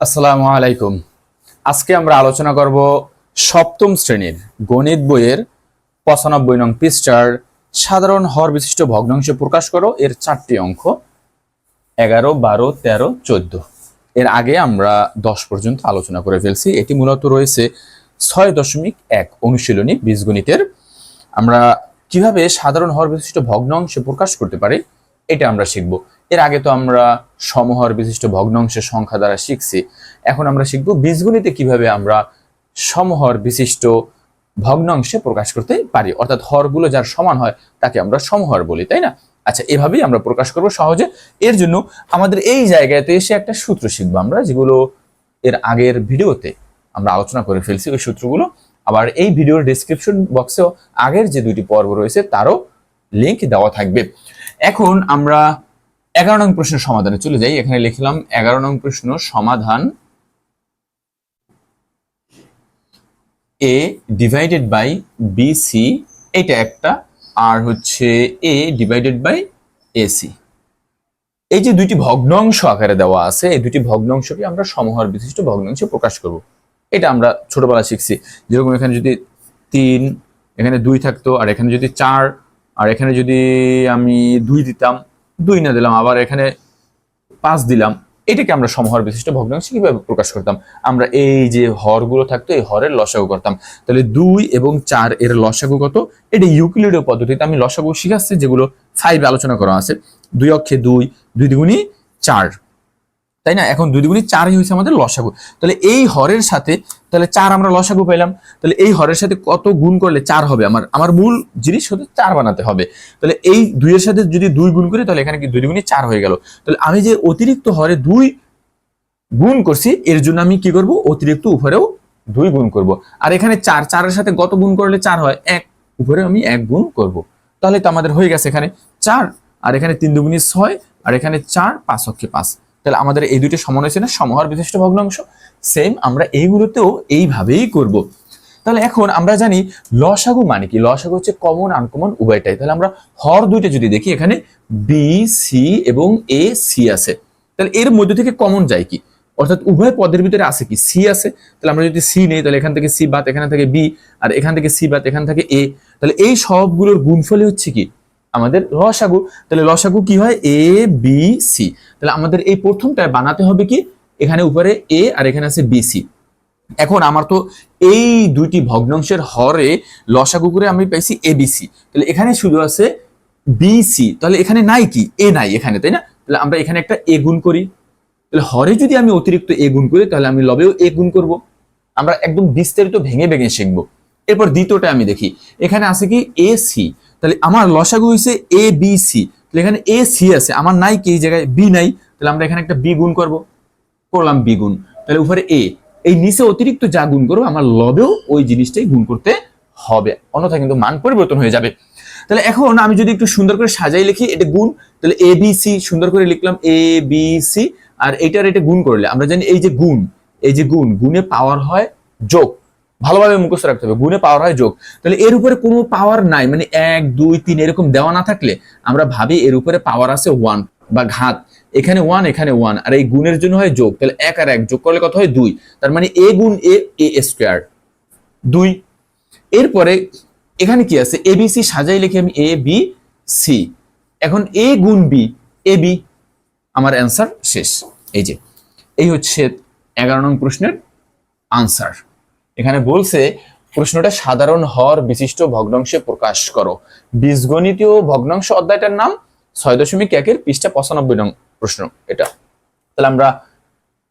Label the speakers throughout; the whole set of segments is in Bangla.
Speaker 1: আসসালামু আলাইকুম। আজকে আমরা আলোচনা করব সপ্তম শ্রেণির গণিত বইয়ের পঁচানব্বই নং পৃষ্ঠার সাধারণ হর বিশিষ্ট ভগ্নাংশ প্রকাশ করো। এর চারটি অঙ্ক, এগারো, বারো, তেরো, চোদ্দ। এর আগে আমরা দশ পর্যন্ত আলোচনা করে ফেলছি। এটি মূলত রয়েছে ছয় দশমিক এক অনুশীলনী বীজগণিতের। আমরা কীভাবে সাধারণ হর বিশিষ্ট ভগ্নাংশ প্রকাশ করতে পারি এটা আমরা শিখব। এর আগে তো আমরা সমহর বিশিষ্ট ভগ্নাংশের সংখ্যা দ্বারা শিখছি। এখন আমরা শিখব বীজগণিতে কীভাবে আমরা সমহর বিশিষ্ট ভগ্নাংশে প্রকাশ করতে পারি। অর্থাৎ হরগুলো যার সমান হয়, তাকে আমরা সমহর বলি, তাই না? আচ্ছা এভাবেই আমরা প্রকাশ করব সহজে। এর জন্য আমাদের এই জায়গাতে এসে একটা সূত্র শিখব আমরা, যেগুলো এর আগের ভিডিওতে আমরা আলোচনা করে ফেলছি ওই সূত্রগুলো। আবার এই ভিডিওর ডিসক্রিপশন বক্সেও আগের যে দুটি পর্ব রয়েছে, তারও লিংক দেওয়া থাকবে। এখন আমরা এগারো নং প্রশ্নের সমাধানে চলে যাই। এখানে লিখলাম এগারো নং প্রশ্ন, সমাধান A divided by B C এটা একটা। আর হচ্ছে এ ডিভাইডেড বাই এসি এই যে দুইটি ভগ্নাংশ আকারে দেওয়া আছে, এই দুটি ভগ্নাংশকে আমরা সমহার বিশিষ্ট ভগ্নাংশে প্রকাশ করব। এটা আমরা ছোটবেলা শিখছি। যেরকম এখানে যদি তিন, এখানে দুই থাকতো, আর এখানে যদি চার আর এখানে যদি আমি দুই দিতাম, দুই না দিলাম, আবার এখানে পাঁচ দিলাম, এটাকে আমরা সমহর বিশিষ্ট ভগ্নাংশ কীভাবে প্রকাশ করতাম? আমরা এই যে হরগুলো থাকতো, এই হরের লসাগু করতাম। তাহলে দুই এবং চার এর লসাগু কত? এটা ইউক্লিডীয় পদ্ধতিতে আমি লসাগু শিখাচ্ছি, যেগুলো ফাইভে আলোচনা করা আছে। দুই অক্ষে দুই দুই দ্বিগুণী চার। তাই না? এখন দুই দ্বিগুণী চারই হয়েছে আমাদের লসাগু। তাহলে এই হরের সাথে, তাহলে চার আমরা লসাগু পেলাম তাহলে এই হরের সাথে কত গুণ করলে চার হবে? আমার আমার মূল জিনিস হতে চার বানাতে হবে। তাহলে এই দুইয়ের সাথে যদি দুই গুণ করি, তাহলে এখানে কি দুই গুণে চার হয়ে গেল? তাহলে আমি যে অতিরিক্ত হরে দুই গুণ করছি, এর জন্য আমি কি করব? অতিরিক্ত উপরেও দুই গুণ করব। আর এখানে চার, চারের সাথে কত গুণ করলে চার হয়? এক। উপরে আমি এক গুণ করব। তাহলে তো আমাদের হয়ে গেছে এখানে চার। আর এখানে তিন দুগুণী ছয়। আর এখানে চার, পাঁচ অক্ষে পাঁচ। তাহলে আমাদের এই দুইটা সমান হয়েছে না? সমহার বিশিষ্ট ভগ্নাংশ। সেম আমরা এইগুলোতেও এইভাবেই করব। তাহলে এখন আমরা জানি লসাগু মানে কি? লসাগু হচ্ছে কমন আনকমন উভয়টাই। তাহলে আমরা হর দুইটা যদি দেখি, এখানে বি সি এবং এ সি আছে। তাহলে এর মধ্যে থেকে কমন যায় কি? অর্থাৎ উভয় পদের ভিতরে আছে কি? সি আছে। তাহলে আমরা যদি সি নেই, তাহলে এখান থেকে সি বাদ, এখানে থেকে বি আর এখান থেকে সি বাদ, এখান থেকে এ তাহলে এই সবগুলোর গুণফলই হচ্ছে কি? আমাদের লসাগু তাহলে লসাগু কি হয়? এ বি সি তাহলে আমাদের এই প্রথমটায় বানাতে হবে কি? এখানে উপরে এ আর এখানে আছে বি সি এখন আমার তো এই দুইটি ভগ্নাংশের হরে লসাগু করে আমি পাইছি এবিসি তাহলে এখানে শুধু আছে বিসি তাহলে এখানে নাই কি? এ নাই এখানে, তাই না? তাহলে আমরা এখানে একটা এ গুণ করি। তাহলে হরে যদি আমি অতিরিক্ত এ গুণ করি, তাহলে আমি লবেও এ গুণ করব। আমরা একদম বিস্তারিত ভেঙে ভেঙে শিখব। এরপর দ্বিতীয়টা আমি দেখি। এখানে আছে কি? এ সি তাহলে আমার লসাগু হয়েছে এ বি সি তাহলে এখানে এ সি আছে। আমার নাই কি? এই জায়গায় বি নাই। তাহলে আমরা এখানে একটা বি গুণ করব। করলাম বি গুণ। তাহলে উপরে এ এই নিচে অতিরিক্ত যা গুণ করব, আমার লবেও ওই জিনিসটাই গুণ করতে হবে। অন্যথায় কিন্তু মান পরিবর্তন হয়ে যাবে। তাহলে এখন আমি যদি একটু সুন্দর করে সাজাই লিখি, এটা গুণ। তাহলে এ বি সি সুন্দর করে লিখলাম এ বি সি আর এইটার এটা গুণ করলে, আমরা জানি এই যে গুণ, এই যে গুণ, গুণে পাওয়ার হয় যোগ। ভালোভাবে মুখস্থ রাখতে হবে, গুণে পাওয়ার হয় যোগ। তাহলে এর উপরে কোনো পাওয়ার নাই মানে এক, দুই, তিন এরকম দেওয়া না থাকলে আমরা ভাবি এর উপরে পাওয়ার আছে ওয়ান বা ঘাত। এখানে ওয়ান এখানে ওয়ান আর এই গুণের জন্য হয় যোগ। তাহলে এক আর এক যোগ করলে কত হয়? দুই। তার মানে এ গুণ এ এ স্কোয়ার দুই। এরপরে এখানে কি আছে? এ, বি, সি সাজাই লিখে আমি এ, বি, সি। এখন এ গুণ বি, এ, বি, আমার অ্যান্সার শেষ। এই যে, এই হচ্ছে এগারো নং প্রশ্নের আনসার এখানে বলছে, প্রশ্নটা সাধারণ হর বিশিষ্ট ভগ্নাংশে প্রকাশ করো। বীজগণিতীয় ভগ্নাংশ অধ্যায়টার নাম ছয় দশমিক একের পৃষ্ঠা পঁচানব্বই নং প্রশ্ন এটা। তাহলে আমরা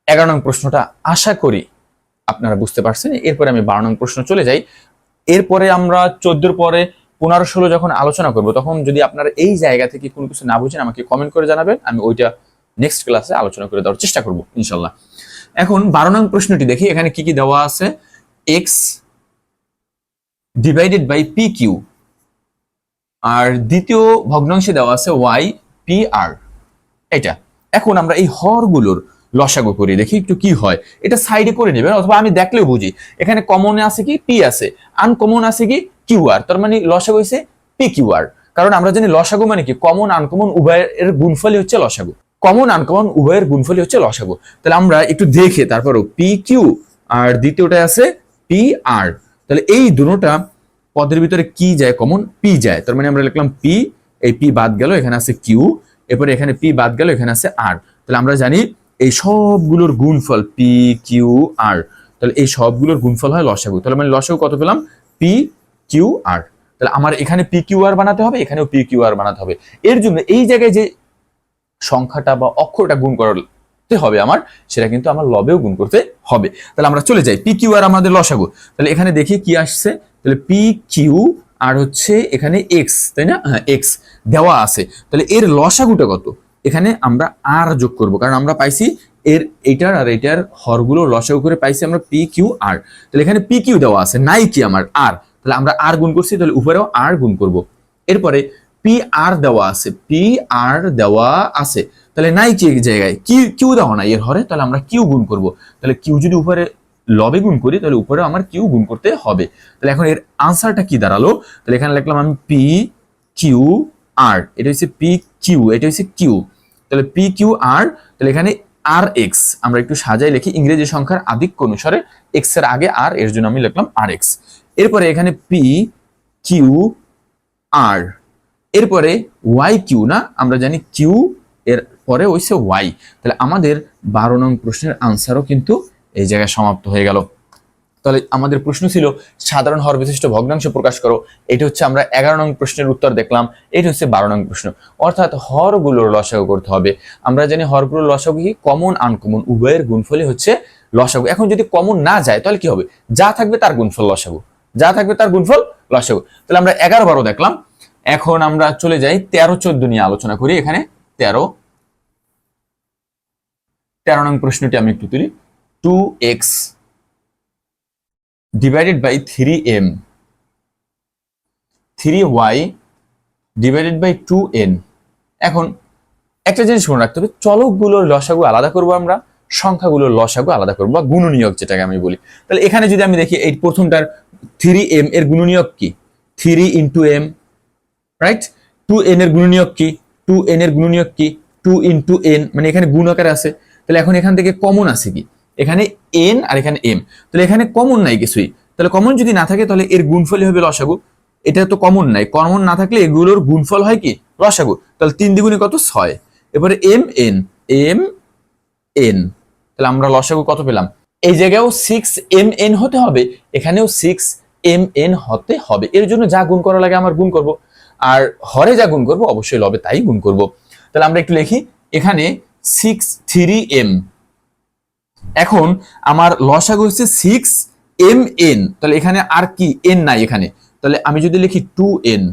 Speaker 1: এগারো নং প্রশ্নটা আশা করি আপনারা বুঝতে পারছেন। এরপরে আমি বারো নং প্রশ্ন চলে যাই। এরপরে আমরা চোদ্দোর পরে পনেরো ষোলো যখন আলোচনা করব, তখন যদি আপনারা এই জায়গা থেকে কোনো কিছু না বুঝেন, আমাকে কমেন্ট করে জানাবেন। আমি ওইটা নেক্সট ক্লাসে আলোচনা করে দেওয়ার চেষ্টা করব, ইনশাল্লাহ। এখন বারো নং প্রশ্নটি দেখি, এখানে কি কি দেওয়া আছে? এক্স ডিভাইডেড বাই পি আর দ্বিতীয় ভগ্নাংশে দেওয়া আছে ওয়াই পি আর এটা। এখন আমরা এই হরগুলোর লসাগু করি, দেখি একটু কি হয়। এটা সাইডে করে নেবেন, অথবা আমি দেখলেও বুঝি। এখানে কমনে আছে কি? পি আছে। আনকমন আছে কি? কিউ আর তার মানে লসাগু হয়েছে পি আর কারণ আমরা জানি লসাগু মানে কি? কমন আনকমন উভয়ের গুণফলই হচ্ছে লসাগু। কমন আনকমন উভয়ের গুণফলই হচ্ছে লসাগু। তাহলে আমরা একটু দেখে, তারপরও পি আর দ্বিতীয়টা আছে পি আর তাহলে এই দুটোটা পদের ভিতরে কি যায়? কমন পি যায়। তার মানে আমরা লিখলাম পি এই পি বাদ গেল, এখানে আছে কিউ এরপরে এখানে পি বাদ গেল, এখানে আছে আর তাহলে আমরা জানি এই সবগুলোর গুণফল পি কিউ আর তাহলে এই সবগুলোর গুণফল হয় লসাগু। তাহলে মানে লসাগু কত পেলাম? পি কিউ আর তাহলে আমার এখানে পি কিউ আর বানাতে হবে, এখানেও পি কিউ আর বানাতে হবে। এর জন্য এই জায়গায় যে সংখ্যাটা বা অক্ষরটা গুণ করতে হবে আমার, সেটা কিন্তু আমার লবেও গুণ করতে হবে। তাহলে আমরা চলে যাই পি কিউ আর আমাদের লসাগু। তাহলে এখানে দেখি কি আসছে। তাহলে পি কিউ আর হচ্ছে এখানে এক্স তাই না? হ্যাঁ এক্স দেওয়া আছে। তাহলে এর লসাগুটা কত? এখানে আমরা আর যোগ করব, কারণ আমরা পাইছি এর এটার আর এটার হরগুলো লসাগু করে পাইছি আমরা পি কিউ আর তাহলে এখানে পি কিউ দেওয়া আছে, নাই কি আমার আর তাহলে আমরা আর গুণ করছি, তাহলে উপরেও আর গুণ করব। এরপরে পি আর দেওয়া আছে পি আর দেওয়া আছে। তাহলে নাই কি এই জায়গায়? কি, কিউ দেওয়া নাই এর হরে, তাহলে আমরা কিউ গুণ করব। তাহলে কিউ যদি উপরে লবে গুণ করি, তাহলে উপরে আমার কিউ গুণ করতে হবে। তাহলে এখন এর আনসারটা কি দাঁড়াল? তাহলে এখানে লিখলাম আমি পি কিউ আর এটা হচ্ছে পি কিউ এটা হচ্ছে কিউ তাহলে পি কিউ আর তাহলে এখানে আর এক্স আমরা একটু সাজাই লিখি, ইংরেজি সংখ্যার আধিক্য অনুসারে এক্সের আগে আর এর জন্য আমি লিখলাম আর এক্স এরপরে এখানে পি কিউ আর এরপরে ওয়াই কিউ না, আমরা জানি কিউ এর পরে হইছে ওয়াই তাহলে আমাদের বারো নং প্রশ্নের আনসারও কিন্তু এই জায়গায় সমাপ্ত হয়ে গেল। তাহলে আমাদের প্রশ্ন ছিল, সাধারণ হর বিশিষ্ট ভগ্নাংশ প্রকাশ করো। এটা হচ্ছে আমরা এগারো নং প্রশ্নের উত্তর দেখলাম, এটা হচ্ছে বারো নং প্রশ্ন। অর্থাৎ হরগুলোর লসাগু করতে হবে। আমরা জানি হরগুলোর লসাগু কি? কমন আনকমন উভয়ের গুণফলই হচ্ছে লসাগু। এখন যদি কমন না যায়, তাহলে কি হবে? যা থাকবে তার গুণফল লসাগু। যা থাকবে তার গুণফল লসাগু। তাহলে আমরা এগারো বারো দেখলাম। এখন আমরা চলে যাই তেরো চোদ্দ নিয়ে আলোচনা করি। এখানে তেরো তেরো নং প্রশ্নটি আমি একটু তুলি। Two X divided by three M three Y divided by two N এখন একটা জিনিস মনে রাখতে হবে, চলকগুলোর লসাগু আলাদা করব আমরা, সংখ্যাগুলোর লসাগু আলাদা করব, বা গুণনীয়ক যেটাকে আমি বলি। তাহলে এখানে যদি আমি দেখি এই প্রথমটার থ্রি এম এর গুণনীয়ক কি? Three into M right two N এর গুণনীয়ক কি? টু এন এর গুণনীয়ক কি? টু ইন্টু এন মানে এখানে গুণ আকারে আছে। তাহলে এখন এখান থেকে কমন আছে কি? এখানে এন আর এখানে এম তাহলে এখানে কমন নাই কিছুই। তাহলে কমন যদি না থাকে, তাহলে এর গুণফলই হবে লসাগু এটা তো কমন নাই। কমন না থাকলে এগুলোর গুণফল হয় কি? লসাগু তাহলে তিন দ্বিগুণে কত? ছয়। এবারে এম এন এম এন তাহলে আমরা লসাগু কত পেলাম? এই জায়গায়ও সিক্স এম এন হতে হবে। এখানেও সিক্স এম এন হতে হবে। এর জন্য যা গুণ করা লাগে আমার গুণ করব। আর হরে যা গুণ করব, অবশ্যই লবে তাই গুণ করব। তাহলে আমরা একটু লিখি। এখানে সিক্স থ্রি এম এখন আমার লসাগু হচ্ছে সিক্স এম এন তাহলে এখানে আর কি এন নাই এখানে? তাহলে আমি যদি লিখি টু এন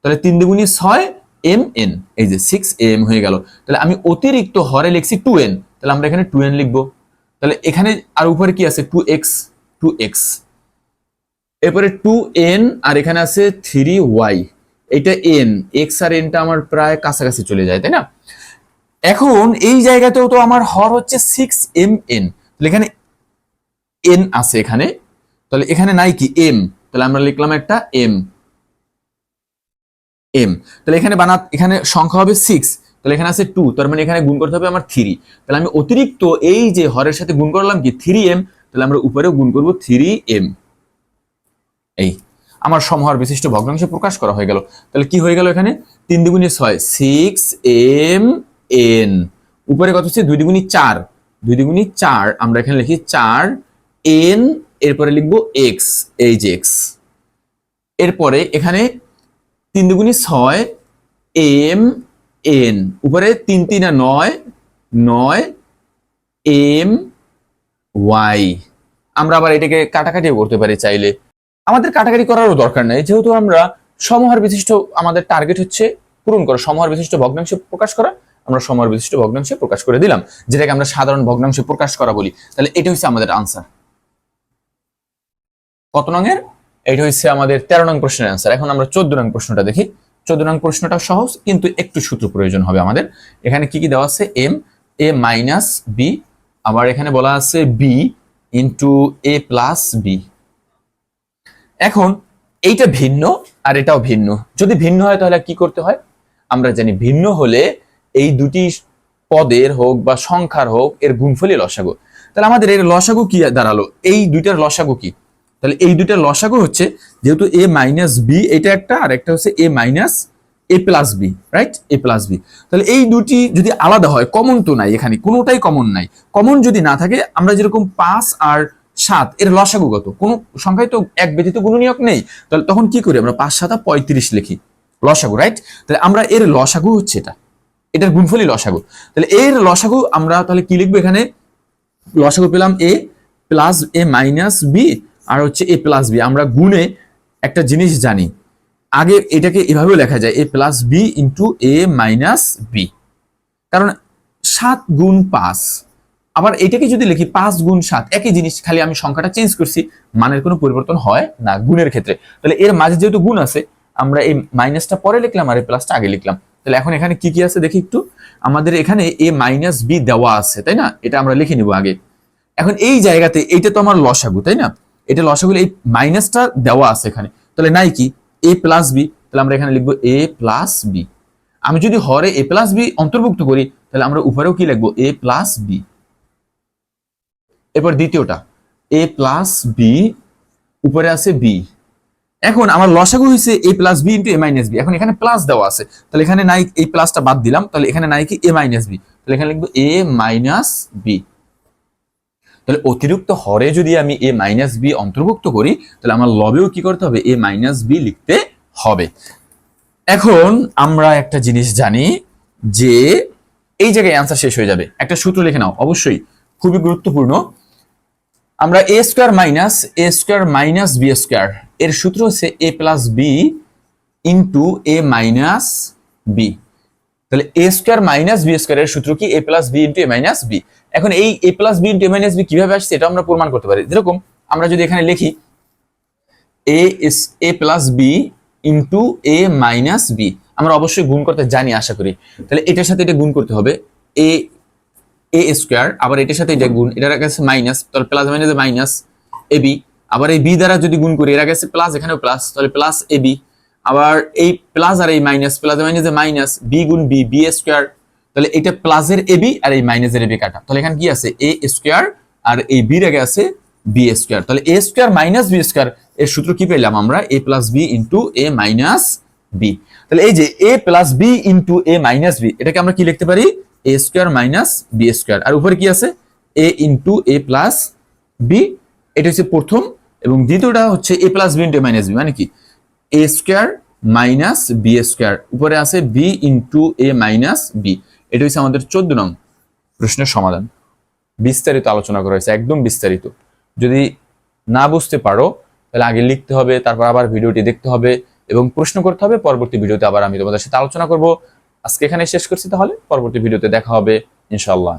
Speaker 1: তাহলে তিন দ্বিগুণী ছয় এম এন এই যে সিক্স এম হয়ে গেল। তাহলে আমি অতিরিক্ত হরে লিখছি টু এন তাহলে আমরা এখানে টু এন লিখব। তাহলে এখানে আর উপরে কি আছে? টু এক্স টু এক্স এরপরে টু এন আর এখানে আছে থ্রি ওয়াই এটা এন এক্স আর এনটা আমার প্রায় কাছাকাছি চলে যায়, তাই না? এখন এই জায়গাতেও তো আমার হর হচ্ছে সিক্স এম এন তাহলে এখানে এন আছে এখানে। তাহলে এখানে নাই কি? এম তাহলে আমরা লিখলাম একটা এম এম তাহলে এখানে বানা, এখানে সংখ্যা হবে সিক্স তাহলে এখানে আছে টু তার মানে এখানে গুণ করতে হবে আমার থ্রি তাহলে আমি অতিরিক্ত এই যে হরের সাথে গুণ করলাম কি? থ্রি এম তাহলে আমরা উপরেও গুণ করব থ্রি এম এই, আমার সমহর বিশিষ্ট ভগ্নাংশ প্রকাশ করা হয়ে গেল। তাহলে কি হয়ে গেল এখানে? তিন দ্বিগুণে ছয় সিক্স এম এন। উপরে কত হচ্ছে? দুই দ্বিগুণী চার। দুই দ্বিগুণী চার, আমরা এখানে লিখি চার, এন, এরপরে লিখব এক্স, এই যে এক্স। এরপরে এখানে তিন দুগুণী ছয়, এম, এন। উপরে তিন তিন নয় নয়, এম, ওয়াই। আমরা আবার এটাকে কাটাকাটিও করতে পারি চাইলে। আমাদের কাটাকাটি করারও দরকার নেই। যেহেতু আমরা সমহার বিশিষ্ট, আমাদের টার্গেট হচ্ছে পূরণ করা, সমহার বিশিষ্ট ভগ্নাংশ প্রকাশ করা। আমরা সমহার বিশিষ্ট ভগ্নাংশে প্রকাশ করে দিলাম। যেটাকে আমরা সাধারণ ভগ্নাংশে প্রকাশ করা বলি। তাহলে এটা হচ্ছে আমাদের আনসার কত নংয়ের এটা হচ্ছে আমাদের তেরো নং প্রশ্নের অ্যান্সার এখন আমরা চোদ্দ নং প্রশ্নটা দেখি। চোদ্দ নং প্রশ্নটা সহজ, কিন্তু একটু সূত্র প্রয়োজন হবে আমাদের। এখানে কি কি দেওয়া আছে? এম এ মাইনাস বি আবার এখানে বলা আছে B into A plus B এখন, এইটা ভিন্ন আর এটাও ভিন্ন। যদি ভিন্ন হয় তাহলে কি করতে হয়? আমরা জানি ভিন্ন হলে এই দুটি পদের হোক বা সংখ্যার হোক, এর গুণফলই লসাগু। তাহলে আমাদের এর লসাগু কি দাঁড়াল? এই দুইটার লসাগু কি? তাহলে এই দুইটার লসাগু হচ্ছে যেহেতু এ মাইনাস বি এটা একটা, আর একটা হচ্ছে A minus A plus B right A plus B তাহলে এই দুটি যদি আলাদা হয় কমন তো নাই এখানে, কোনোটাই কমন নাই। কমন যদি না থাকে, আমরা যেরকম পাঁচ আর সাত, এর লসাগু কত? কোনো সংখ্যায় তো এক ব্যতীত গুণনীয়ক নেই। তাহলে তখন কি করি আমরা? পাঁচ, সাতা পঁয়ত্রিশ লিখি। লসাগু রাইট তাহলে আমরা এর লসাগু হচ্ছে এটা। এটার গুণফলই লসাগু। তাহলে এর লসাগু আমরা তাহলে কি লিখব এখানে? লসাগু পেলাম A plus A minus B আর হচ্ছে এ প্লাস বি আমরা গুণে একটা জিনিস জানি। আগে এটাকে এভাবেও লেখা যায় A plus B into A minus B কারণ সাত গুণ পাঁচ। আবার এটাকে যদি লিখি পাঁচ গুণ সাত, একই জিনিস, খালি আমি সংখ্যাটা চেঞ্জ করছি, মানের কোনো পরিবর্তন হয় না গুণের ক্ষেত্রে। তাহলে এর মাঝে যেহেতু গুণ আছে, আমরা এই মাইনাসটা পরে লিখলাম আর এই প্লাসটা আগে লিখলাম। তাহলে এখন এখানে কি কি আছে দেখি একটু? আমাদের এখানে এ মাইনাস বি দেওয়া আছে, তাই না? এটা আমরা লিখে নিব আগে। এখন এই জায়গাতে এইটা তো আমার লসাগু, তাই না? এটা লসাগু এই মাইনাসটা দেওয়া আছে এখানে। তাহলে নাই কি? এ প্লাস বি, তাহলে আমরা এখানে লিখব এ প্লাস বি। আমি যদি হরে এ প্লাস বি অন্তর্ভুক্ত করি, তাহলে আমরা উপরেও কি লিখব? A plus B. এরপর দ্বিতীয়টা, এ প্লাস বি, উপরে আছে বি। এখন আমার লসাগু হয়েছে A plus B into A minus B এখন এখানে প্লাস দেওয়া আছে। তাহলে এখানে নাই এই প্লাসটা বাদ দিলাম। তাহলে এখানে নাই কি এ মাইনাস বি তাহলে এখানে লিখব এ মাইনাস বি তাহলে অতিরিক্ত হরে যদি আমি এ মাইনাস বি অন্তর্ভুক্ত করি, তাহলে আমার লবেও কি করতে হবে? এ মাইনাস বি লিখতে হবে। এখন আমরা একটা জিনিস জানি যে এই জায়গায় অ্যান্সার শেষ হয়ে যাবে। একটা সূত্র লিখে নাও। অবশ্যই। খুবই গুরুত্বপূর্ণ। আমরা A square minus A square minus B square এর সূত্র হচ্ছে A plus B into A minus B তাহলে A square minus B square এর সূত্র কি? A plus B into A minus B এখন এই A plus B into A minus B কীভাবে আসছে এটা আমরা প্রমাণ করতে পারি। যেরকম আমরা যদি এখানে লিখি A A plus B into A minus B আমরা অবশ্যই গুণ করতে জানি, আশা করি। তাহলে এটার সাথে এটা গুণ করতে হবে। এ এ স্কোয়ার আবার এটার সাথে এটা গুণ, এটার কাছে মাইনাস তাহলে প্লাস মাইনাস মাইনাস এ আবার এই বি দ্বারা যদি গুণ করি, এর কাছে প্লাস এখানেও প্লাস তাহলে প্লাস এ আবার এই প্লাস আর এই minus plus minus minus B গুণ বি বি স্কোয়ার তাহলে এটা প্লাসের এ বি আর এই মাইনাসের এ কাটা। তাহলে এখানে কি আছে? এ স্কোয়ার আর এই বির আগে আছে বি স্কোয়ার তাহলে A square minus B square এর সূত্র কি পেলাম আমরা? A plus B into A minus B তাহলে এই যে A plus B into A minus B এটাকে আমরা কি লিখতে পারি? A square minus B square আর উপরে কি আছে? A into A plus B এটা হচ্ছে প্রথম এবং দ্বিতীয়টা হচ্ছে A plus B into minus B মানে কি? A square minus B square উপরে আছে B into A minus B এটা হচ্ছে আমাদের চোদ্দ নং প্রশ্নের সমাধান। বিস্তারিত আলোচনা করা হয়েছে, একদম বিস্তারিত। যদি না বুঝতে পারো, তাহলে আগে লিখতে হবে, তারপর আবার ভিডিওটি দেখতে হবে এবং প্রশ্ন করতে হবে, পরবর্তী ভিডিওতে আবার আমি তোমাদের সাথে আলোচনা করব। আজকে এখানে শেষ করছি তাহলে পরবর্তী ভিডিওতে দেখা হবে ইনশাল্লাহ